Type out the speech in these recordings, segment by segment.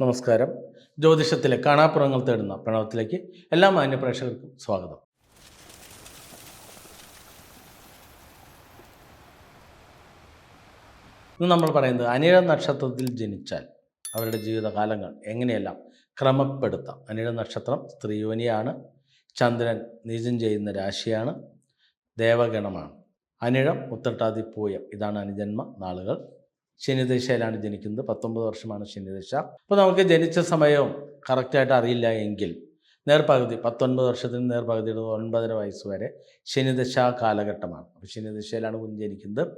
നമസ്കാരം. ജ്യോതിഷത്തിലെ കാണാപ്പുറങ്ങൾ തേടുന്ന പ്രണവത്തിലേക്ക് എല്ലാ മാന്യപ്രേക്ഷകർക്കും സ്വാഗതം. ഇന്ന് നമ്മൾ പറയുന്നത് അനിഴ നക്ഷത്രത്തിൽ ജനിച്ചാൽ അവരുടെ ജീവിതകാലങ്ങൾ എങ്ങനെയെല്ലാം ക്രമപ്പെടുത്താം. അനിഴ നക്ഷത്രം സ്ത്രീയോനിയാണ് ചന്ദ്രൻ നീചം ചെയ്യുന്ന രാശിയാണ് ദേവഗണമാണ്. അനിഴം ഉത്രട്ടാതി പൂയം ഇതാണ് അനുജന്മ നാളുകൾ. ശനിദശയിലാണ് ജനിക്കുന്നത്. പത്തൊമ്പത് വർഷമാണ് ശനിദശ. അപ്പോൾ നമുക്ക് ജനിച്ച സമയവും കറക്റ്റായിട്ട് അറിയില്ല എങ്കിൽ നേർപകുതി പത്തൊൻപത് വർഷത്തിന് നേർപകുതിയുടെ ഒൻപതര വയസ്സ് വരെ ശനിദശ കാലഘട്ടമാണ്. അപ്പോൾ ശനിദശയിലാണ് കുഞ്ഞ് ജനിക്കുന്നത്.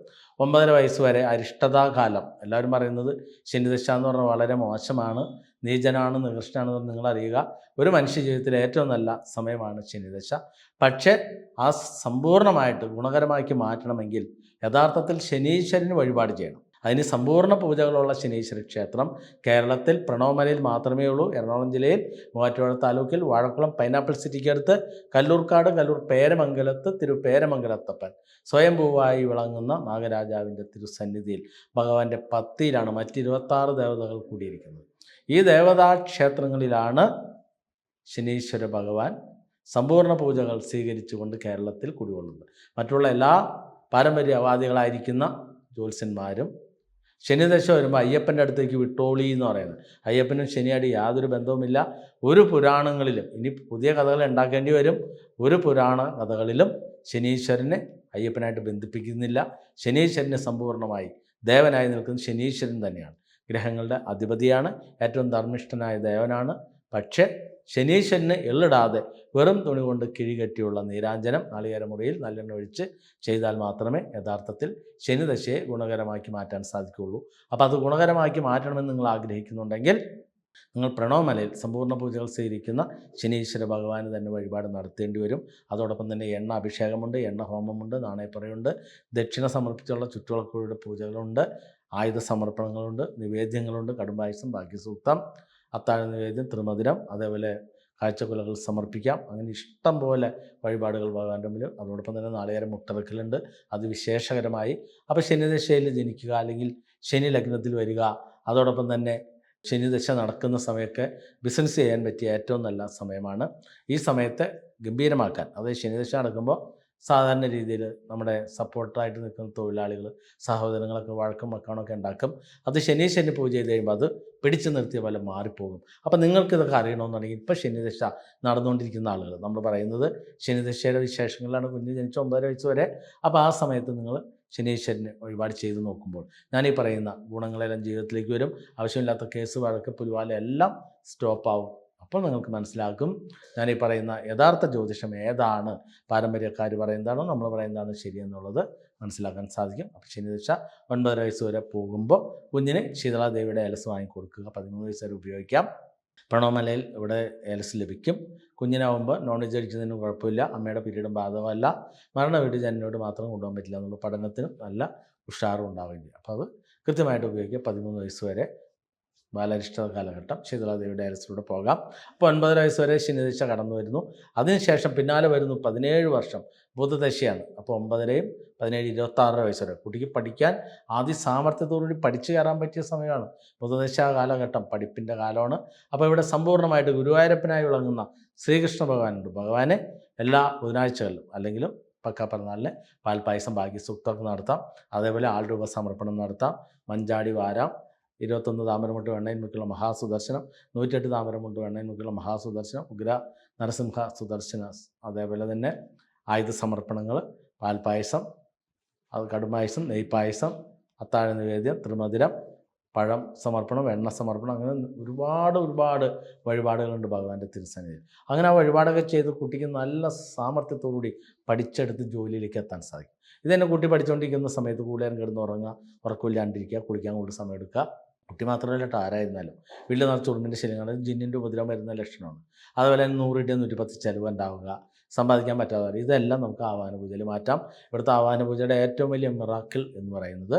ഒമ്പതര വയസ്സ് വരെ അരിഷ്ടതാകാലം എല്ലാവരും പറയുന്നത് ശനിദശ എന്ന് പറഞ്ഞാൽ വളരെ മോശമാണ് നീചനാണ് നികൃഷ്ടനാണെന്ന് നിങ്ങൾ അറിയുക. ഒരു മനുഷ്യ ജീവിതത്തിലെ ഏറ്റവും നല്ല സമയമാണ് ശനിദശ. പക്ഷേ ആ സമ്പൂർണമായിട്ട് ഗുണകരമാക്കി മാറ്റണമെങ്കിൽ യഥാർത്ഥത്തിൽ ശനീശ്വരന് വഴിപാട് ചെയ്യണം. അതിന് സമ്പൂർണ പൂജകളുള്ള ശനീശ്വര ക്ഷേത്രം. കേരളത്തിൽ പ്രണവമലയിൽ മാത്രമേ ഉള്ളൂ. എറണാകുളം ജില്ലയിൽ മൂവാറ്റുപുഴ താലൂക്കിൽ വാഴക്കുളം പൈനാപ്പിൾ സിറ്റിക്ക് അടുത്ത് കല്ലൂർക്കാട് കല്ലൂർ പേരമംഗലത്ത് തിരു പേരമംഗലത്തപ്പൻ സ്വയംഭൂവായി വിളങ്ങുന്ന നാഗരാജാവിന്റെ തിരുസന്നിധിയിൽ ഭഗവാന്റെ പത്തിയിലാണ് മറ്റ് ഇരുപത്താറ് ദേവതകൾ കൂടിയിരിക്കുന്നത്. ഈ ദേവതാ ക്ഷേത്രങ്ങളിലാണ് ശനീശ്വര ഭഗവാൻ സമ്പൂർണ പൂജകൾ സ്വീകരിച്ചുകൊണ്ട് കേരളത്തിൽ കുടികൊള്ളുന്നത്. മറ്റുള്ള എല്ലാ പാരമ്പര്യവാദികളായിരിക്കുന്ന ജ്യോത്സ്യന്മാരും ശനിദശ വരുമ്പോൾ അയ്യപ്പന്റെ അടുത്തേക്ക് വിട്ടോളി എന്ന് പറയുന്നത്. അയ്യപ്പനും ശനിയായിട്ട് യാതൊരു ബന്ധവുമില്ല. ഒരു പുരാണങ്ങളിലും ഇനി പുതിയ കഥകൾ ഉണ്ടാക്കേണ്ടി വരും. ഒരു പുരാണ കഥകളിലും ശനീശ്വരനെ അയ്യപ്പനായിട്ട് ബന്ധിപ്പിക്കുന്നില്ല. ശനീശ്വരനെ സമ്പൂർണമായി ദേവനായി നിൽക്കുന്നത് ശനീശ്വരൻ തന്നെയാണ്. ഗ്രഹങ്ങളുടെ അധിപതിയാണ്. ഏറ്റവും ധർമ്മിഷ്ഠനായ ദേവനാണ്. പക്ഷേ ശനീശ്വരന് എള്ളിടാതെ വെറും തുണി കൊണ്ട് കിഴികെട്ടിയുള്ള നീരാഞ്ജനം നാളികേരമുറിയിൽ നല്ലെണ്ണ ഒഴിച്ച് ചെയ്താൽ മാത്രമേ യഥാർത്ഥത്തിൽ ശനിദശയെ ഗുണകരമാക്കി മാറ്റാൻ സാധിക്കുകയുള്ളൂ. അപ്പോൾ അത് ഗുണകരമാക്കി മാറ്റണമെന്ന് നിങ്ങൾ ആഗ്രഹിക്കുന്നുണ്ടെങ്കിൽ നിങ്ങൾ പ്രണവമലയിൽ സമ്പൂർണ പൂജകൾ സ്വീകരിക്കുന്ന ശനീശ്വര ഭഗവാന് തന്നെ വഴിപാട് നടത്തേണ്ടി വരും. അതോടൊപ്പം തന്നെ എണ്ണ അഭിഷേകമുണ്ട് എണ്ണ ഹോമമുണ്ട് നാണയപ്പുറയുണ്ട് ദക്ഷിണ സമർപ്പിച്ചുള്ള ചുറ്റുവിളക്കുകളുടെ പൂജകളുണ്ട് ആയുധ സമർപ്പണങ്ങളുണ്ട് നിവേദ്യങ്ങളുണ്ട് കടുംബായുസം ഭാഗ്യസൂക്തം അത്താഴ നിവേദ്യം ത്രിമധുരം അതേപോലെ കാഴ്ചക്കുലകൾ സമർപ്പിക്കാം. അങ്ങനെ ഇഷ്ടം പോലെ വഴിപാടുകൾ ഭഗവാന്റെ മുമ്പിൽ. അതോടൊപ്പം തന്നെ നാളികേരം മുട്ടറക്കലുണ്ട് അത് വിശേഷകരമായി. അപ്പോൾ ശനിദശയിൽ ജനിക്കുക അല്ലെങ്കിൽ ശനി ലഗ്നത്തിൽ വരിക അതോടൊപ്പം തന്നെ ശനിദശ നടക്കുന്ന സമയമൊക്കെ ബിസിനസ് ചെയ്യാൻ പറ്റിയ ഏറ്റവും നല്ല സമയമാണ്. ഈ സമയത്തെ ഗംഭീരമാക്കാൻ. അതായത് ശനിദശ നടക്കുമ്പോൾ സാധാരണ രീതിയിൽ നമ്മുടെ സപ്പോർട്ടായിട്ട് നിൽക്കുന്ന തൊഴിലാളികൾ സഹോദരങ്ങളൊക്കെ വഴക്കും വക്കാണൊക്കെ ഉണ്ടാക്കും. അത് ശനി ശനി പൂജ ചെയ്ത് കഴിയുമ്പോൾ അത് പിടിച്ചു നിർത്തിയ പോലെ മാറിപ്പോകും. അപ്പോൾ നിങ്ങൾക്ക് ഇതൊക്കെ അറിയണമെന്നുണ്ടെങ്കിൽ ഇപ്പോൾ ശനിദശ നടന്നുകൊണ്ടിരിക്കുന്ന ആളുകൾ നമ്മൾ പറയുന്നത് ശനിദശയുടെ വിശേഷങ്ങളിലാണ് കുഞ്ഞ് ജനിച്ച ഒമ്പതര വയസ്സ് വരെ. അപ്പോൾ ആ സമയത്ത് നിങ്ങൾ ശനീശ്വരന് ഒരുപാട് ചെയ്ത് നോക്കുമ്പോൾ ഞാൻ ഈ പറയുന്ന ഗുണങ്ങളെല്ലാം ജീവിതത്തിലേക്ക് വരും. ആവശ്യമില്ലാത്ത കേസ് വഴക്ക് പുലിവാല എല്ലാം സ്റ്റോപ്പാവും. അപ്പോൾ നിങ്ങൾക്ക് മനസ്സിലാക്കും ഞാൻ ഈ പറയുന്ന യഥാർത്ഥ ജ്യോതിഷം ഏതാണ്? പാരമ്പര്യക്കാർ പറയുന്നതാണോ? നമ്മൾ പറയുന്നതാണ് ശരിയെന്നുള്ളത് മനസ്സിലാക്കാൻ സാധിക്കും. അപ്പോൾ ശനിദശ ഒൻപതര വയസ്സ് വരെ പോകുമ്പോൾ കുഞ്ഞിന് ശീതളാദേവിയുടെ ഏലസ് വാങ്ങിക്കൊടുക്കുക. പതിമൂന്ന് വയസ്സ് വരെ ഉപയോഗിക്കാം. പ്രണവമലയിൽ ഇവിടെ ഏലസ് ലഭിക്കും. കുഞ്ഞിനാവുമ്പോൾ നോൺ വെജ് കഴിക്കുന്നതിനും കുഴപ്പമില്ല. അമ്മയുടെ പിരീഡും ബാധകമല്ല. മരണ വീട് ജനനോട് മാത്രം കൊണ്ടുപോകാൻ പറ്റില്ല എന്നുള്ള പഠനത്തിനും നല്ല ഉഷാറും ഉണ്ടാവില്ല അപ്പോൾ അത് കൃത്യമായിട്ട് ഉപയോഗിക്കുക. പതിമൂന്ന് വയസ്സ് വരെ ബാലരിഷ്ട കാലഘട്ടം. ശീതളാദേവിയുടെ അരസിലൂടെ പോകാം. അപ്പോൾ ഒൻപതര വയസ്സ് വരെ ശനിദിശ കടന്നു വരുന്നു. അതിനുശേഷം പിന്നാലെ വരുന്നു പതിനേഴ് വർഷം ബുധദശയാണ്. അപ്പോൾ ഒമ്പതരയും പതിനേഴ് ഇരുപത്താറര വയസ്സ് വരെ. കുട്ടിക്ക് പഠിക്കാൻ ആദ്യ സാമർഥ്യത്തോടുകൂടി പഠിച്ചു കയറാൻ പറ്റിയ സമയമാണ്. ബുധദശ കാലഘട്ടം പഠിപ്പിന്റെ കാലമാണ്. അപ്പോൾ ഇവിടെ സമ്പൂർണമായിട്ട് ഗുരുവായൂരപ്പനായി വിളങ്ങുന്ന ശ്രീകൃഷ്ണ ഭഗവാനുണ്ട്. ഭഗവാനെ എല്ലാ ബുധനാഴ്ചകളിലും അല്ലെങ്കിലും പക്ക പിറന്നാളിന് പാൽപ്പായസം ഭാഗ്യസൂക്തമൊക്കെ നടത്താം. അതേപോലെ ആൾരൂപ സമർപ്പണം നടത്താം. മഞ്ചാടി വാരാം. ഇരുപത്തൊന്ന് താമരമുട്ട് വെണ്ണയിൽ മുക്കുള്ള മഹാസുദർശനം നൂറ്റെട്ട് താമരമുട്ട് വെണ്ണയിൽ മുക്കുള്ള മഹാസുദർശനം ഉഗ്ര നരസിംഹ സുദർശന അതേപോലെ തന്നെ ആയുധ സമർപ്പണങ്ങൾ പാൽപ്പായസം അത് കടുമായസം നെയ്പായസം അത്താഴ നിവേദ്യം ത്രിമധുരം പഴം സമർപ്പണം എണ്ണ സമർപ്പണം അങ്ങനെ ഒരുപാട് ഒരുപാട് വഴിപാടുകളുണ്ട് ഭഗവാന്റെ തിരുസന്നിധിയിൽ. അങ്ങനെ ആ വഴിപാടൊക്കെ ചെയ്ത് കുട്ടിക്ക് നല്ല സാമർഥ്യത്തോടുകൂടി പഠിച്ചെടുത്ത് ജോലിയിലേക്ക് എത്താൻ സാധിക്കും. ഇതെന്നെ കുട്ടി പഠിച്ചുകൊണ്ടിരിക്കുന്ന സമയത്ത് കൂടുതലും കിടന്ന് ഉറങ്ങുക ഉറക്കമില്ലാണ്ടിരിക്കുക കുളിക്കാൻ കൂടുതൽ സമയം എടുക്കുക കുട്ടി മാത്രമല്ല കേട്ടോ ആരായിരുന്നാലും വീട്ടിൽ നിറച്ച് ഉറുമ്പിന്റെ ശല്യങ്ങൾ ജിന്നിന്റെ ഉപദ്രവം വരുന്ന ലക്ഷണമാണ്. അതുപോലെ തന്നെ നൂറ് ഇട്ട് നൂറ്റിപ്പത്ത് ചിലവ് ഉണ്ടാവുക സമ്പാദിക്കാൻ പറ്റാതെ. ഇതെല്ലാം നമുക്ക് ആവാന പൂജയിൽ മാറ്റാം. ഇവിടുത്തെ ആവാന പൂജയുടെ ഏറ്റവും വലിയ മിറാക്കിൾ എന്ന് പറയുന്നത്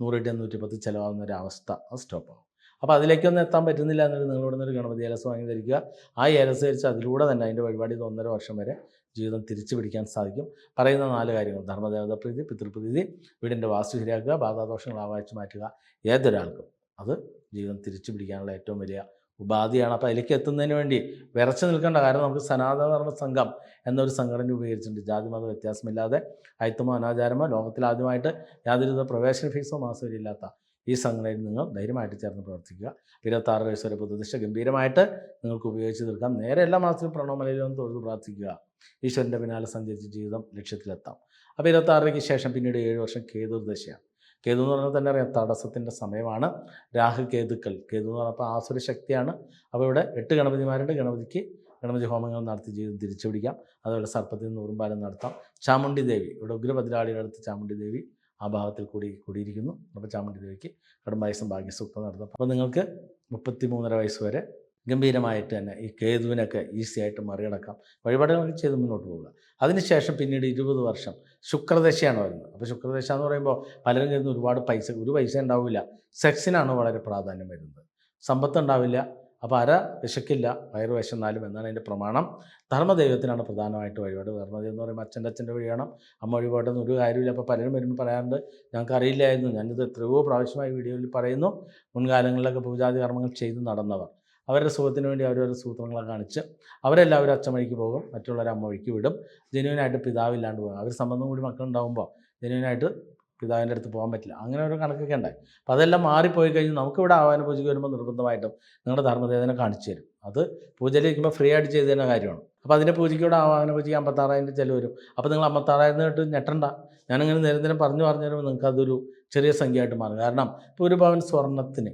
നൂറ് നൂറിട്ട് നൂറ്റിപ്പത്ത് ചിലവാകുന്ന ഒരു അവസ്ഥ. അത് സ്റ്റോപ്പാകും അപ്പോൾ അതിലേക്കൊന്നും എത്താൻ പറ്റുന്നില്ല എന്നിട്ട് നിങ്ങളിവിടെ നിന്ന് ഒരു ഗണപതി ഏലസ് വാങ്ങി ധരിക്കുക. ആ ഏലസ് ധരിച്ച് അതിലൂടെ തന്നെ അതിന്റെ വഴിപാടി ഒന്നര വർഷം വരെ ജീവിതം തിരിച്ചു പിടിക്കാൻ സാധിക്കും. പറയുന്ന നാല് കാര്യങ്ങൾ. ധർമ്മദേവത പ്രീതി പിതൃപ്രീതി വീടിന്റെ വാസ്തു ശരിയാക്കുക ബാധാദോഷങ്ങൾ ആവാഹിച്ച് മാറ്റുക ഏതൊരാൾക്കും. അത് ജീവിതം തിരിച്ചു പിടിക്കാനുള്ള ഏറ്റവും വലിയ ഉപാധിയാണ്. അപ്പോൾ അതിലേക്ക് എത്തുന്നതിന് വേണ്ടി വിറച്ചു നിൽക്കേണ്ട കാരണം നമുക്ക് സനാതന ധർമ്മ സംഘം എന്നൊരു സംഘടന രൂപീകരിച്ചിട്ടുണ്ട്. ജാതി മത വ്യത്യാസമില്ലാതെ അയിത്തമോ അനാചാരമോ ലോകത്തിൽ ആദ്യമായിട്ട് യാതൊരുവിധ പ്രവേശന ഫീസോ മാസവും ഇല്ലാത്ത ഈ സംഘടനയിൽ നിങ്ങൾ ധൈര്യമായിട്ട് ചേർന്ന് പ്രവർത്തിക്കുക. ഇരുപത്താറ് വയസ്സ് വരെ പ്രതിഷ്ഠ ഗംഭീരമായിട്ട് നിങ്ങൾക്ക് ഉപയോഗിച്ച് തീർക്കാം. നേരെ എല്ലാ മാസത്തിലും പ്രണവമലയിലും തൊഴുത് പ്രാർത്ഥിക്കുക. ഈശ്വരന്റെ പിന്നാലെ സഞ്ചരിച്ച് ജീവിതം ലക്ഷ്യത്തിലെത്താം. അപ്പോൾ ഇരുപത്താറിലേക്ക് ശേഷം പിന്നീട് ഏഴ് വർഷം കേതുർദശയാണ് കേതു എന്ന് പറഞ്ഞാൽ തന്നെ അറിയാം തടസ്സത്തിന്റെ സമയമാണ്. രാഹു കേതുക്കൾ. കേതു എന്ന് പറഞ്ഞപ്പോൾ ആസുര ശക്തിയാണ്. അപ്പോൾ ഇവിടെ എട്ട് ഗണപതിമാരുണ്ട്. ഗണപതിക്ക് ഗണപതി ഹോമങ്ങൾ നടത്തി ചെയ്ത് തിരിച്ചു പിടിക്കാം. അതുപോലെ സർപ്പത്തിൽ നിന്ന് ഉറുമ്പാലം നടത്താം. ചാമുണ്ഡി ദേവി. ഇവിടെ ഉഗ്രഭദ്രാളിയുടെ അടുത്ത് ചാമുണ്ഡി ദേവി ആ ഭാഗത്തിൽ കൂടി കൂടിയിരിക്കുന്നു. അപ്പോൾ ചാമുണ്ഡി ദേവിക്ക് കടുംബായസം ഭാഗ്യസൂക്തം നടത്താം. അപ്പോൾ നിങ്ങൾക്ക് മുപ്പത്തി മൂന്നര വയസ്സ് വരെ ഗംഭീരമായിട്ട് തന്നെ ഈ കേതുവിനൊക്കെ ഈസി ആയിട്ട് മറികടക്കാം. വഴിപാടുകളൊക്കെ ചെയ്ത് മുന്നോട്ട് പോവുക. അതിനുശേഷം പിന്നീട് ഇരുപത് വർഷം ശുക്രദശയാണ് വരുന്നത്. അപ്പോൾ ശുക്രദശ എന്ന് പറയുമ്പോൾ പലരും കരുതുന്ന ഒരുപാട് പൈസ ഒരു പൈസ ഉണ്ടാവില്ല. സെക്സിനാണ് വളരെ പ്രാധാന്യം വരുന്നത്. സമ്പത്ത് ഉണ്ടാവില്ല. അപ്പോൾ അര വിശക്കില്ല വയറ് വിശന്നാലും എന്നാണ് അതിന്റെ പ്രമാണം. ധർമ്മദൈവത്തിനാണ് പ്രധാനമായിട്ട് വഴിപാട്. ധർമ്മദൈവം എന്ന് പറയുമ്പോൾ അച്ഛന്റെ അച്ഛന്റെ വഴിയാണ്. അമ്മ വഴിപാടൊന്നും ഒരു കാര്യമില്ല അപ്പോൾ പലരും വരുമ്പോൾ പറയാറുണ്ട് ഞങ്ങൾക്ക് അറിയില്ലായിരുന്നു. ഞാനിത് എത്രയോ പ്രാവശ്യമായി വീഡിയോയിൽ പറയുന്നു. മുൻകാലങ്ങളിലൊക്കെ പൂജാതി കർമ്മങ്ങൾ ചെയ്ത് നടന്നവർ. അവരുടെ സുഖത്തിന് വേണ്ടി അവരവരുടെ സൂത്രങ്ങളെ കാണിച്ച് അവരെല്ലാവരും അച്ഛൻ വഴിക്ക് പോകും മറ്റുള്ളവർ അമ്മ വഴിക്ക് വിടും. ജനുവിനായിട്ട് പിതാവില്ലാണ്ട് പോകും. അവർ സംബന്ധം കൂടി മക്കളുണ്ടാകുമ്പോൾ ജനുവിനായിട്ട് പിതാവിന്റെ അടുത്ത് പോകാൻ പറ്റില്ല. അങ്ങനെ ഒരു കണക്കൊക്കെ ഉണ്ടായി. അപ്പോൾ അതെല്ലാം മാറിപ്പോയി കഴിഞ്ഞ് നമുക്കിവിടെ ആവാന പൂജയ്ക്ക് വരുമ്പോൾ നിർബന്ധമായിട്ടും നിങ്ങളുടെ ധർമ്മദേവനെ കാണിച്ചു തരും. അത് പൂജയിലിരിക്കുമ്പോൾ ഫ്രീ ആയിട്ട് ചെയ്തു തരുന്ന കാര്യമാണ്. അപ്പോൾ അതിന്റെ പൂജയ്ക്കൂടെ ആവാന പൂജയ്ക്ക് അമ്പത്താറായിരം ചിലവ് വരും. അപ്പോൾ നിങ്ങൾ അമ്പത്താറായിരം കേട്ട് ഞെട്ടണ്ട. ഞാനിങ്ങനെ നിരന്തരം പറഞ്ഞു പറഞ്ഞു തരുമ്പോൾ നിങ്ങൾക്ക് അതൊരു ചെറിയ സംഖ്യയായിട്ട് മാറും. കാരണം ഇപ്പോൾ ഒരു പവൻ സ്വർണത്തിന്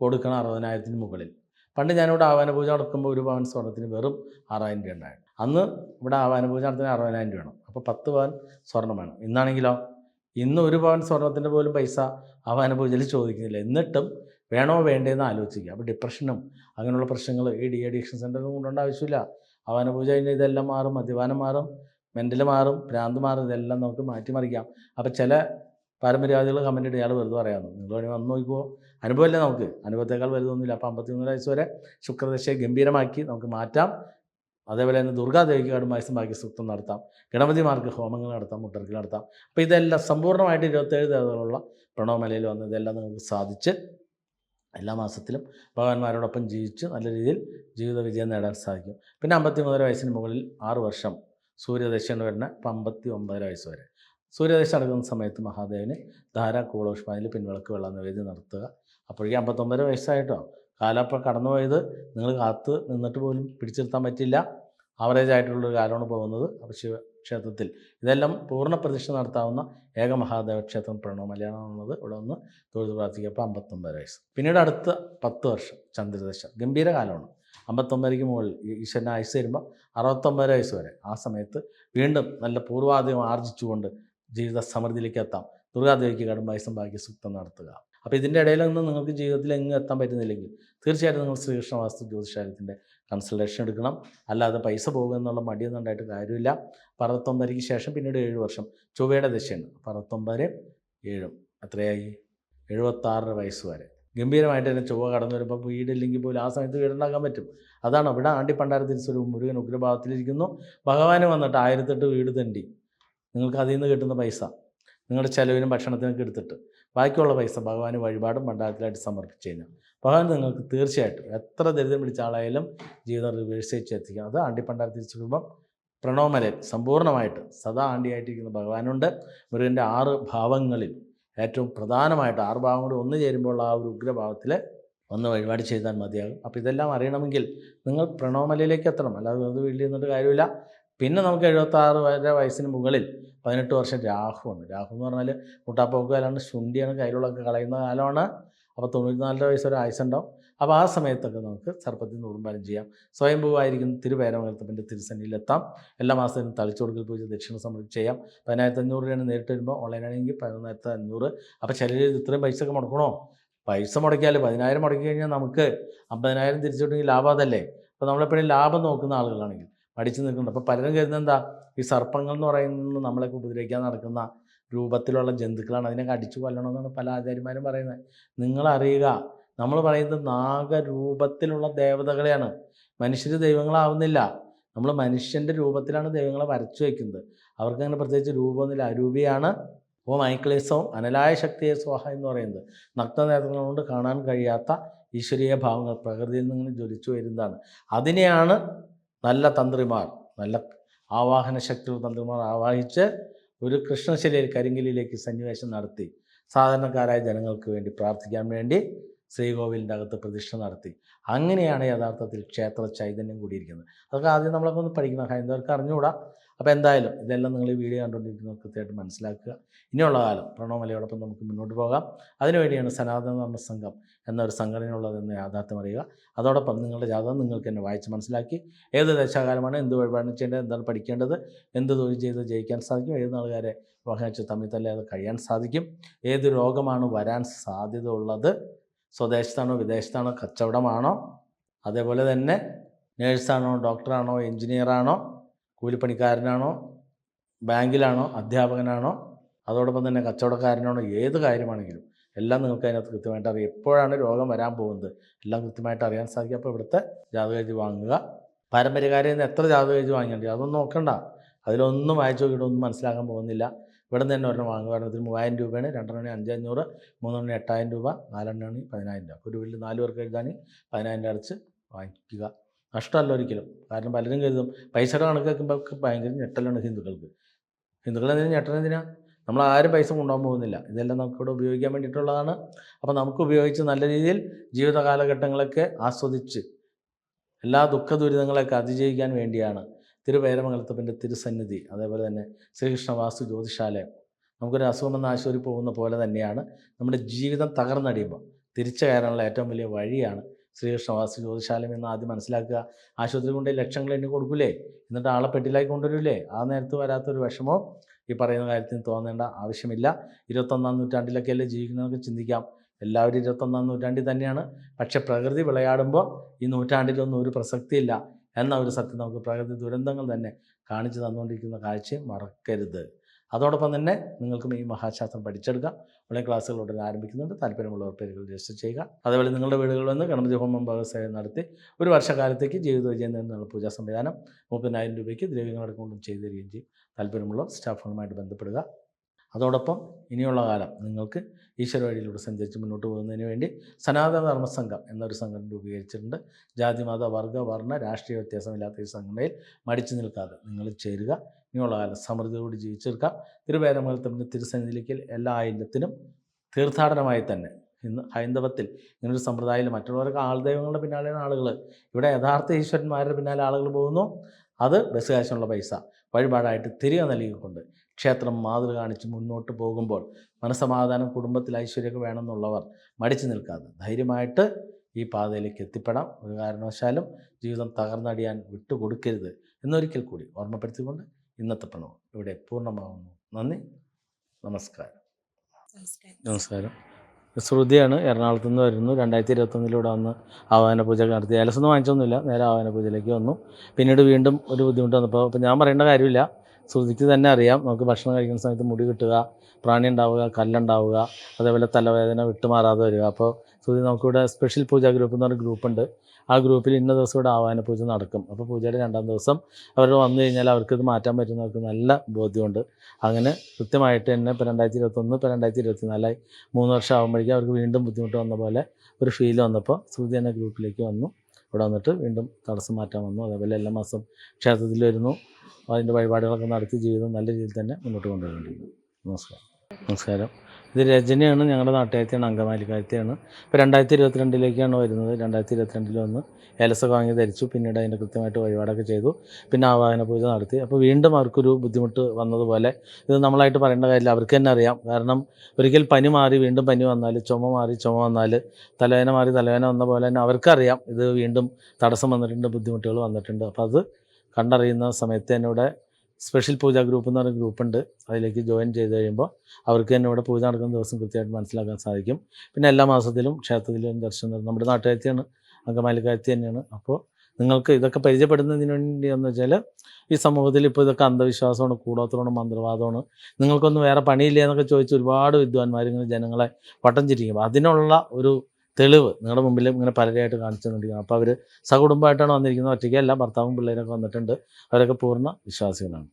കൊടുക്കണം അറുപതിനായിരത്തിന് മുകളിൽ. പണ്ട് ഞാനിവിടെ ആവാന പൂജ നടക്കുമ്പോൾ ഒരു പവൻ സ്വർണത്തിന് വെറും ആറായിരം രൂപ ഉണ്ടായിരുന്നു. അന്ന് ഇവിടെ ആവാന പൂജ നടത്തുന്ന അറുപതിനായിരം രൂപ വേണം അപ്പോൾ പത്ത് പവൻ സ്വർണം വേണം. ഇന്നാണെങ്കിലോ? ഇന്ന് ഒരു പവൻ സ്വർണത്തിന്റെ പോലും പൈസ ആവാന പൂജയിൽ ചോദിക്കുന്നില്ല. എന്നിട്ടും വേണോ വേണ്ടേന്ന് ആലോചിക്കുക. അപ്പോൾ ഡിപ്രഷനും അങ്ങനെയുള്ള പ്രശ്നങ്ങൾ ഈ ഡി അഡിക്ഷൻ സെന്ററിലും കൊണ്ടുകൊണ്ട് ആവശ്യമില്ല. ആവാന പൂജ കഴിഞ്ഞാൽ ഇതെല്ലാം മാറും മദ്യപാനം മാറും മെന്റൽ മാറും ഭ്രാന്ത് മാറും ഇതെല്ലാം നമുക്ക് മാറ്റിമറിക്കാം. അപ്പോൾ ചില പാരമ്പര്യവാദികൾ കമന്റ് ഇട്ട് ഇയാൾ വെറുതെ പറയാമെന്ന്. നിങ്ങൾ വേണമെങ്കിൽ വന്ന് നോക്കുമോ അനുഭവമല്ലേ നമുക്ക്. അനുഭവത്തേക്കാൾ വലുതൊന്നുമില്ല. അപ്പോൾ അമ്പത്തിമൂന്ന് വയസ്സ് വരെ ശുക്രദശയെ ഗംഭീരമാക്കി നമുക്ക് മാറ്റാം. അതേപോലെ തന്നെ ദുർഗാദേവിക്ക് കടുംബായസം ബാക്കി സൂക്തം നടത്താം. ഗണപതിമാർക്ക് ഹോമങ്ങൾ നടത്താം മുട്ടർക്കിൽ നടത്താം. അപ്പോൾ ഇതെല്ലാം സമ്പൂർണമായിട്ട് ഇരുപത്തേഴ് ദേവതകളുള്ള പ്രണവമലയിൽ വന്ന് ഇതെല്ലാം നിങ്ങൾക്ക് സാധിച്ച് എല്ലാ മാസത്തിലും ഭഗവാന്മാരോടൊപ്പം ജീവിച്ച് നല്ല രീതിയിൽ ജീവിത വിജയം നേടാൻ സാധിക്കും. പിന്നെ അമ്പത്തി മൂന്നര വയസ്സിന് മുകളിൽ ആറ് വർഷം സൂര്യദശയാണ് വരുന്നത്. ഇപ്പം അമ്പത്തി ഒമ്പതര വയസ്സ് വരെ സൂര്യദശ നടക്കുന്ന സമയത്ത് മഹാദേവന് ധാരാ കൂളോഷ്മാതിൽ പിൻവിളക്ക് വെള്ളം നിവേദ്യം നടത്തുക. അപ്പോഴേക്കും അമ്പത്തൊമ്പത് വയസ്സായിട്ടോ. കാലപ്പോൾ കടന്നുപോയത് നിങ്ങൾ കാത്ത് നിന്നിട്ട് പോലും പിടിച്ചിരുത്താൻ പറ്റില്ല. ആവറേജ് ആയിട്ടുള്ളൊരു കാലമാണ് പോകുന്നത് അപ്പോൾ ശിവക്ഷേത്രത്തിൽ ഇതെല്ലാം പൂർണ പ്രതിഷ്ഠ നടത്താവുന്ന ഏക മഹാദേവ ക്ഷേത്രം പ്രണവമലയാണെന്നുള്ളത് ഇവിടെ ഒന്ന് തൊഴുത് പ്രാർത്ഥിക്കപ്പോൾ അമ്പത്തൊമ്പത് വയസ്സ്. പിന്നീട് അടുത്ത പത്ത് വർഷം ചന്ദ്രദശ. ഗംഭീര കാലമാണ്. അമ്പത്തൊമ്പതിക്ക് മുകളിൽ ഈശ്വരന് ആയുസ് വരുമ്പോൾ അറുപത്തൊമ്പത് വയസ്സ് വരെ. ആ സമയത്ത് വീണ്ടും നല്ല പൂർവാധികം ആർജിച്ചുകൊണ്ട് ജീവിത സമൃദ്ധിയിലേക്ക് എത്താം. ദുർഗാദേവിക്ക് കടുംബായുസം ഭാഗ്യസൂക്തം നടത്തുക. അപ്പോൾ ഇതിന്റെ ഇടയിലൊന്നും നിങ്ങൾക്ക് ജീവിതത്തിൽ എങ്ങും എത്താൻ പറ്റുന്നില്ലെങ്കിൽ തീർച്ചയായിട്ടും നിങ്ങൾ ശ്രീകൃഷ്ണ വാസ്തു ജ്യോതിഷാലയത്തിന്റെ കൺസൾട്ടേഷൻ എടുക്കണം. അല്ലാതെ പൈസ പോകുക എന്നുള്ള മടിയൊന്നും ഉണ്ടായിട്ട് കാര്യമില്ല. അറുപത്തൊമ്പതിക്ക് ശേഷം പിന്നീട് ഏഴ് വർഷം. ചൊവ്വയുടെ ദശയാണ്. അറുപത്തൊമ്പത് ഏഴും. അത്രയായി എഴുപത്താറര വയസ്സ് വരെ. ഗംഭീരമായിട്ട് തന്നെ ചൊവ്വ കടന്നു വരുമ്പോൾ വീടില്ലെങ്കിൽ പോലും ആ സമയത്ത് വീടുണ്ടാക്കാൻ പറ്റും. അതാണ് ഇവിടെ ആണ്ടി പണ്ടാരത്തിരിച്ചൊരു മുരുകൻ ഉഗ്രഭാവത്തിലിരിക്കുന്നു. ഭഗവാന് വന്നിട്ട് ആയിരത്തെട്ട് വീട് തണ്ടി. നിങ്ങൾക്ക് അതിൽ നിന്ന് കിട്ടുന്ന പൈസ. നിങ്ങളുടെ ചെലവിനും ഭക്ഷണത്തിനൊക്കെ എടുത്തിട്ട് ബാക്കിയുള്ള പൈസ ഭഗവാന് വഴിപാടും ഭണ്ഡാരത്തിലായിട്ട് സമർപ്പിച്ച് കഴിഞ്ഞാൽ ഭഗവാൻ നിങ്ങൾക്ക് തീർച്ചയായിട്ടും എത്ര ദരിദ്രം പിടിച്ച ആളായാലും ജീവിതം റിവേഴ്സ് അത് ആണ്ടിപ്പണ്ടാർ തിരിച്ചു വരുമ്പം പ്രണവമലയിൽ സമ്പൂർണമായിട്ട് സദാ ആണ്ടിയായിട്ടിരിക്കുന്ന ഭഗവാനുണ്ട്. മുരുകന്റെ ആറ് ഭാവങ്ങളിൽ ഏറ്റവും പ്രധാനമായിട്ട് ആറ് ഭാവം കൂടി ഒന്ന് ചേരുമ്പോൾ ആ ഒരു ഉഗ്രഭാവത്തിൽ ഒന്ന് വഴിപാട് ചെയ്താൽ മതിയാകും. അപ്പോൾ ഇതെല്ലാം അറിയണമെങ്കിൽ നിങ്ങൾ പ്രണവമലയിലേക്ക് എത്തണം. അല്ലാതെ അത് വീട്ടിൽ നിന്നിട്ട് കാര്യമില്ല. പിന്നെ നമുക്ക് എഴുപത്താറ് വരെ വയസ്സിന് മുകളിൽ പതിനെട്ട് വർഷം രാഹുവാണ് രാഹു എന്ന് പറഞ്ഞാൽ മുട്ടാപ്പോക്ക് കാലമാണ് ശുണ്ടിയാണ് കയ്യിലുള്ളൊക്കെ കളയുന്ന കാലമാണ്. അപ്പോൾ തൊണ്ണൂറ്റിനാലര വയസ്സ് വരെ ആയുസുണ്ടാവും. അപ്പോൾ ആ സമയത്തൊക്കെ നമുക്ക് സർപ്പത്തിൽ നിന്ന് ഉറുമ്പാലം ചെയ്യാം. സ്വയംഭൂവായിരിക്കുന്ന തിരുവേരമംഗലത്തപ്പന്റെ തിരുസന്നിയിലെത്താം. എല്ലാ മാസത്തിനും തളിച്ചു കൊടുക്കൽ പൂജ ദക്ഷിണ സമർപ്പിച്ച് ചെയ്യാം. പതിനായിരത്തി അഞ്ഞൂറ് രൂപയാണ് നേരിട്ട് വരുമ്പോൾ ഓൺലൈനാണെങ്കിൽ പതിനൊന്നായിരത്തി അഞ്ഞൂറ് അപ്പോൾ ചിലർ ഇത്രയും പൈസ ഒക്കെ മുടക്കണോ? പൈസ മുടക്കിയാൽ പതിനായിരം മുടക്കി കഴിഞ്ഞാൽ നമുക്ക് അമ്പതിനായിരം തിരിച്ചിട്ടുണ്ടെങ്കിൽ ലാഭം അതല്ലേ? അപ്പോൾ നമ്മളെപ്പോഴും ലാഭം നോക്കുന്ന ആളുകളാണെങ്കിൽ മടിച്ചു നിൽക്കുന്നത് അപ്പോൾ പലരും കരുതുന്നത് എന്താ? ഈ സർപ്പങ്ങൾ എന്ന് പറയുന്നത് നമ്മളെ ഉപദ്രവിക്കാൻ നടക്കുന്ന രൂപത്തിലുള്ള ജന്തുക്കളാണ്. അതിനൊക്കെ അടിച്ചു കൊല്ലണമെന്നാണ് പല ആചാര്യന്മാരും പറയുന്നത്. നിങ്ങളറിയുക നമ്മൾ പറയുന്നത് നാഗരൂപത്തിലുള്ള ദേവതകളെയാണ്. മനുഷ്യർ ദൈവങ്ങളാവുന്നില്ല. നമ്മൾ മനുഷ്യന്റെ രൂപത്തിലാണ് ദൈവങ്ങളെ വരച്ചു വയ്ക്കുന്നത്. അവർക്ക് അങ്ങനെ പ്രത്യേകിച്ച് രൂപമൊന്നുമില്ല. അരൂപിയാണ് ഓ മൈക്ലേസോ അനലായ ശക്തിയെ സ്വാഹ എന്ന് പറയുന്നത്. നഗ്നനേത്രങ്ങൾ കൊണ്ട് കാണാൻ കഴിയാത്ത ഈശ്വരീയ ഭാവങ്ങൾ പ്രകൃതിയിൽ നിന്ന് ജ്വലിച്ചു വരുന്നതാണ്. അതിനെയാണ് നല്ല തന്ത്രിമാർ നല്ല ആവാഹന ശക്തിയുള്ള തന്ത്രിമാർ ആവാഹിച്ച് ഒരു കൃഷ്ണശിലയിൽ കരിങ്കലിലേക്ക് സന്നിവേശം നടത്തി സാധാരണക്കാരായ ജനങ്ങൾക്ക് വേണ്ടി പ്രാർത്ഥിക്കാൻ വേണ്ടി ശ്രീകോവിലിന്റെ അകത്ത് പ്രതിഷ്ഠ നടത്തി. അങ്ങനെയാണ് യഥാർത്ഥത്തിൽ ക്ഷേത്ര ചൈതന്യം കൂടിയിരിക്കുന്നത്. അതൊക്കെ ആദ്യം നമ്മളൊക്കെ ഒന്ന് പഠിക്കണം. ഹൈന്ദവർക്ക് അറിഞ്ഞുകൂടാ. അപ്പോൾ എന്തായാലും ഇതെല്ലാം നിങ്ങൾ ഈ വീഡിയോ കണ്ടുകൊണ്ടിരിക്കുന്ന കൃത്യമായിട്ട് മനസ്സിലാക്കുക. ഇനിയുള്ള കാലം പ്രണവമലയോടൊപ്പം നമുക്ക് മുന്നോട്ട് പോകാം. അതിനുവേണ്ടിയാണ് സനാതന ധർമ്മ സംഘം എന്നൊരു സംഘടനയുള്ളതെന്ന് യാഥാർത്ഥ്യം അറിയുക. അതോടൊപ്പം നിങ്ങളുടെ ജാതകം നിങ്ങൾക്ക് തന്നെ വായിച്ച് മനസ്സിലാക്കി ഏത് ദശാകാലമാണ് എന്ത് വഴിപാടിന് ചെയ്യേണ്ടത് എന്താണ് പഠിക്കേണ്ടത് എന്ത് തൊഴിൽ ചെയ്ത് ജയിക്കാൻ സാധിക്കും ഏത് നാളുകാരെ വിവാഹം വെച്ച് തമ്മിൽ തല്ലാതെ കഴിയാൻ സാധിക്കും ഏത് രോഗമാണ് വരാൻ സാധ്യത ഉള്ളത് സ്വദേശത്താണോ വിദേശത്താണോ കച്ചവടമാണോ? അതേപോലെ തന്നെ നേഴ്സാണോ ഡോക്ടറാണോ എഞ്ചിനീയറാണോ കൂലിപ്പണിക്കാരനാണോ ബാങ്കിലാണോ അധ്യാപകനാണോ അതോടൊപ്പം തന്നെ കച്ചവടക്കാരനാണോ ഏത് കാര്യമാണെങ്കിലും എല്ലാം നിങ്ങൾക്ക് അതിനകത്ത് കൃത്യമായിട്ട് അറിയാം. എപ്പോഴാണ് രോഗം വരാൻ പോകുന്നത്? എല്ലാം കൃത്യമായിട്ട് അറിയാൻ സാധിക്കും. അപ്പോൾ ഇവിടുത്തെ ജാതകെഴുതി വാങ്ങുക. പാരമ്പര്യകാരിൽ നിന്ന് എത്ര ജാതകെഴുതി വാങ്ങിയിട്ടുണ്ട്? അതൊന്നും നോക്കണ്ട. അതിലൊന്നും വായിച്ചു നോക്കിയിട്ട് ഒന്നും മനസ്സിലാക്കാൻ പോകുന്നില്ല. ഇവിടെ നിന്ന് തന്നെ ഒരെണ്ണം വാങ്ങുക ഒരെണ്ണത്തിന് മൂവായിരം രൂപയാണ്. രണ്ടെണ്ണി അഞ്ചഞ്ഞൂറ് മൂന്നെണ്ണി എട്ടായിരം രൂപ നാലെണ്ണി പതിനായിരം രൂപ. ഒരു വീട്ടിൽ നാല് പേർക്ക് എഴുതാൻ പതിനായിരം രൂപ അടച്ച് വാങ്ങിക്കുക. നഷ്ടമല്ല ഒരിക്കലും. കാരണം പലരും കരുതും. പൈസ കണക്ക് വെക്കുമ്പോൾ ഭയങ്കര ഞെട്ടലാണ് ഹിന്ദുക്കൾക്ക്. ഹിന്ദുക്കൾ എന്തിനാ ഞെട്ടനെന്തിനാ നമ്മൾ ആരും പൈസ കൊണ്ടുപോകാൻ പോകുന്നില്ല. ഇതെല്ലാം നമുക്കിവിടെ ഉപയോഗിക്കാൻ വേണ്ടിയിട്ടുള്ളതാണ്. അപ്പോൾ നമുക്ക് ഉപയോഗിച്ച് നല്ല രീതിയിൽ ജീവിത കാലഘട്ടങ്ങളൊക്കെ ആസ്വദിച്ച് എല്ലാ ദുഃഖ ദുരിതങ്ങളെയൊക്കെ അതിജീവിക്കാൻ വേണ്ടിയാണ് തിരുവേരമംഗലത്തപ്പന്റെ തിരുസന്നിധി അതേപോലെ തന്നെ ശ്രീകൃഷ്ണ വാസ്തു ജ്യോതിഷാലയം നമുക്കൊരു അസുഖം വന്ന ആശുപത്രി പോകുന്ന പോലെ തന്നെയാണ് നമ്മുടെ ജീവിതം തകർന്നടിയുമ്പോൾ തിരിച്ചു കയറാനുള്ള ഏറ്റവും വലിയ വഴിയാണ് ശ്രീകൃഷ്ണ വാസ്തു ജ്യോതിശാലയം എന്ന് ആദ്യം മനസ്സിലാക്കുക. ആശുപത്രി കൊണ്ട് ലക്ഷങ്ങൾ എണ്ണി കൊടുക്കൂലേ? എന്നിട്ട് ആളെ പെട്ടിലാക്കി കൊണ്ടുവരില്ലേ ആ നേരത്ത് വരാത്തൊരു വിഷമോ? ഈ പറയുന്ന കാര്യത്തിന് തോന്നേണ്ട ആവശ്യമില്ല. ഇരുപത്തൊന്നാം നൂറ്റാണ്ടിലൊക്കെ അല്ലേ ജീവിക്കുന്നതൊക്കെ ചിന്തിക്കാം. എല്ലാവരും ഇരുപത്തൊന്നാം നൂറ്റാണ്ടിൽ തന്നെയാണ്. പക്ഷേ പ്രകൃതി വിളയാടുമ്പോൾ ഈ നൂറ്റാണ്ടിലൊന്നും ഒരു പ്രസക്തിയില്ല. എന്ന ഒരു സത്യം നമുക്ക് പ്രകൃതി ദുരന്തങ്ങൾ തന്നെ കാണിച്ചു തന്നുകൊണ്ടിരിക്കുന്ന കാഴ്ചയും മറക്കരുത്. അതോടൊപ്പം തന്നെ നിങ്ങൾക്കും ഈ മഹാശാസ്ത്രം പഠിച്ചെടുക്കാം. ഓൺലൈൻ ക്ലാസ്സുകൾ ഉടനെ ആരംഭിക്കുന്നുണ്ട്. താല്പര്യമുള്ളവർ പേരുകൾ രജിസ്റ്റർ ചെയ്യുക. അതേപോലെ നിങ്ങളുടെ വീടുകളിൽ നിന്ന് ഗണപതി ഹോമം ഭഗവത്സേവം നടത്തി ഒരു വർഷക്കാലത്തേക്ക് ജീവിത വിജയം നിന്നുള്ള പൂജാ സംവിധാനം മുപ്പതിനായിരം രൂപയ്ക്ക് ദ്രവ്യങ്ങളടക്കം ചെയ്തു തരികയും ചെയ്യും. താല്പര്യമുള്ള സ്റ്റാഫുകളുമായിട്ട് ബന്ധപ്പെടുക. അതോടൊപ്പം ഇനിയുള്ള കാലം നിങ്ങൾക്ക് ഈശ്വര വഴിയിലൂടെ സഞ്ചരിച്ച് മുന്നോട്ട് പോകുന്നതിന് വേണ്ടി സനാതന ധർമ്മ സംഘം എന്നൊരു സംഘടന രൂപീകരിച്ചിട്ടുണ്ട്. ജാതി മത വർഗ വർണ രാഷ്ട്രീയ വ്യത്യാസമില്ലാത്ത ഈ സംഘടനയിൽ മടിച്ചു നിൽക്കാതെ നിങ്ങൾ ചേരുക. ഇനിയുള്ള കാലം സമൃദ്ധിയോടെ ജീവിച്ചെടുക്കാം. തിരുവേരമംഗലത്തിന്റെ തിരുസന്നിധിയിലേക്ക് എല്ലാ ആയില്യത്തിനും തീർത്ഥാടനമായി തന്നെ ഇന്ന് ഹൈന്ദവത്തിൽ ഇങ്ങനൊരു സമ്പ്രദായത്തിൽ മറ്റുള്ളവർക്ക് ആൾദൈവങ്ങളുടെ പിന്നാലെയാണ് ആളുകൾ ഇവിടെ യഥാർത്ഥ ഈശ്വരന്മാരുടെ പിന്നാലെ ആളുകൾ പോകുന്നു. അത് ബസ് കാശിനുള്ള പൈസ. വഴിപാടായിട്ട് തിരികെ നൽകിക്കൊണ്ട് ക്ഷേത്രം മാതൃ കാണിച്ച് മുന്നോട്ട് പോകുമ്പോൾ മനസമാധാനം കുടുംബത്തിൽ ഐശ്വര്യമൊക്കെ വേണമെന്നുള്ളവർ മടിച്ചു നിൽക്കാതെ ധൈര്യമായിട്ട് ഈ പാതയിലേക്ക് എത്തിപ്പെടാം. ഒരു കാരണവശാലും ജീവിതം തകർന്നടിയാൻ വിട്ടുകൊടുക്കരുത് എന്നൊരിക്കൽ കൂടി ഓർമ്മപ്പെടുത്തിക്കൊണ്ട് ഇന്നത്തെ പ്രണവം ഇവിടെ പൂർണമാകുന്നു നന്ദി. നമസ്കാരം. നമസ്കാരം. നമസ്കാരം. ശ്രുതിയാണ് എറണാകുളത്ത് നിന്ന് വരുന്നു. രണ്ടായിരത്തി ഇരുപത്തൊന്നിലൂടെ വന്ന് ആവാന പൂജ നടത്തി. അലസൊന്നും വാങ്ങിച്ചൊന്നുമില്ല. നേരെ ആവാന പൂജയിലേക്ക് വന്നു. പിന്നീട് വീണ്ടും ഒരു ബുദ്ധിമുട്ട് വന്നപ്പോൾ അപ്പോൾ ഞാൻ പറയേണ്ട കാര്യമില്ല. ശ്രുതിക്ക് തന്നെ അറിയാം. നമുക്ക് ഭക്ഷണം കഴിക്കുന്ന സമയത്ത് മുടി കിട്ടുക പ്രാണി ഉണ്ടാവുക കല്ലുണ്ടാവുക അതേപോലെ തലവേദന വിട്ടുമാറാതെ വരിക. അപ്പോൾ ശ്രുതി നമുക്കിവിടെ സ്പെഷ്യൽ പൂജാ ഗ്രൂപ്പ് എന്ന് പറഞ്ഞ ഗ്രൂപ്പുണ്ട് ആ ഗ്രൂപ്പിൽ ഇന്ന ദിവസം ഇവിടെ ആവാന പൂജ നടക്കും. അപ്പോൾ പൂജയുടെ രണ്ടാം ദിവസം അവർ വന്നു കഴിഞ്ഞാൽ അവർക്കിത് മാറ്റാൻ പറ്റുന്നവർക്ക് നല്ല ബോധ്യമുണ്ട്. അങ്ങനെ കൃത്യമായിട്ട് തന്നെ ഇപ്പോൾ രണ്ടായിരത്തി ഇരുപത്തൊന്ന് ഇപ്പോൾ രണ്ടായിരത്തി ഇരുപത്തിനാലായി മൂന്ന് വർഷം ആകുമ്പോഴേക്കും അവർക്ക് വീണ്ടും ബുദ്ധിമുട്ട് വന്ന പോലെ ഒരു ഫീൽ വന്നപ്പോൾ ശ്രുതി എന്ന ഗ്രൂപ്പിലേക്ക് വന്നു. ഇവിടെ വന്നിട്ട് വീണ്ടും തടസ്സം മാറ്റാൻ വന്നു. അതേപോലെ എല്ലാ മാസം ക്ഷേത്രത്തിൽ വരുന്നു. അതിന്റെ വഴിപാടുകളൊക്കെ നടത്തി ജീവിതം നല്ല രീതിയിൽ തന്നെ മുന്നോട്ട് കൊണ്ടുപോകുന്നുണ്ട് നമസ്കാരം. നമസ്കാരം. ഇത് രജനിയാണ് ഞങ്ങളുടെ നാട്ടുകാരത്തെയാണ് അങ്കമാലിക്കാരത്തെയാണ് ഇപ്പോൾ രണ്ടായിരത്തി ഇരുപത്തിരണ്ടിലേക്കാണ് വരുന്നത്. രണ്ടായിരത്തി ഇരുപത്തിരണ്ടിൽ വന്ന് ഏലസ വാങ്ങി ധരിച്ചു. പിന്നീട് അതിന്റെ കൃത്യമായിട്ട് വഴിപാടൊക്കെ ചെയ്തു. പിന്നെ ആവാഹന പൂജ നടത്തി. അപ്പോൾ വീണ്ടും അവർക്കൊരു ബുദ്ധിമുട്ട് വന്നതുപോലെ ഇത് നമ്മളായിട്ട് പറയേണ്ട കാര്യമില്ല. അവർക്ക് തന്നെ അറിയാം. കാരണം ഒരിക്കൽ പനി മാറി വീണ്ടും പനി വന്നാൽ ചുമ മാറി ചുമ വന്നാൽ തലവേന മാറി തലവേന വന്ന പോലെ തന്നെ അവർക്കറിയാം. ഇത് വീണ്ടും തടസ്സം വന്നിട്ടുണ്ട് ബുദ്ധിമുട്ടുകൾ വന്നിട്ടുണ്ട്. അപ്പോൾ അത് കണ്ടറിയുന്ന സമയത്ത് തന്നെ ഇവിടെ സ്പെഷ്യൽ പൂജാ ഗ്രൂപ്പ് എന്ന് പറഞ്ഞ ഗ്രൂപ്പുണ്ട് അതിലേക്ക് ജോയിൻ ചെയ്ത് കഴിയുമ്പോൾ അവർക്ക് തന്നെ ഇവിടെ പൂജ നടക്കുന്ന ദിവസം കൃത്യമായിട്ട് മനസ്സിലാക്കാൻ സാധിക്കും. പിന്നെ എല്ലാ മാസത്തിലും ക്ഷേത്രത്തിലും ദർശനം നമ്മുടെ നാട്ടുകാരത്തിയാണ് അങ്കമാലിക്കാരത്തി തന്നെയാണ്. അപ്പോൾ നിങ്ങൾക്ക് ഇതൊക്കെ പരിചയപ്പെടുന്നതിന് വേണ്ടി എന്ന് വെച്ചാൽ ഈ സമൂഹത്തിൽ ഇപ്പോൾ ഇതൊക്കെ അന്ധവിശ്വാസമാണ് കൂടോത്രമാണ് മന്ത്രവാദമാണ്. നിങ്ങൾക്കൊന്നും വേറെ പണിയില്ല എന്നൊക്കെ ചോദിച്ച് ഒരുപാട് വിദ്വാൻമാർ ഇങ്ങനെ ജനങ്ങളെ വട്ടം അതിനുള്ള ഒരു തെളിവ് നിങ്ങളുടെ മുമ്പിൽ ഇങ്ങനെ പലരെയായിട്ട് കാണിച്ചു തന്നിരിക്കുന്നത് അപ്പോൾ അവർ സകുടുംബമായിട്ടാണ് വന്നിരിക്കുന്നത്. ഒറ്റയ്ക്കല്ല ഭർത്താവും പിള്ളേരൊക്കെ വന്നിട്ടുണ്ട്. അവരൊക്കെ പൂർണ വിശ്വാസികളാണ്.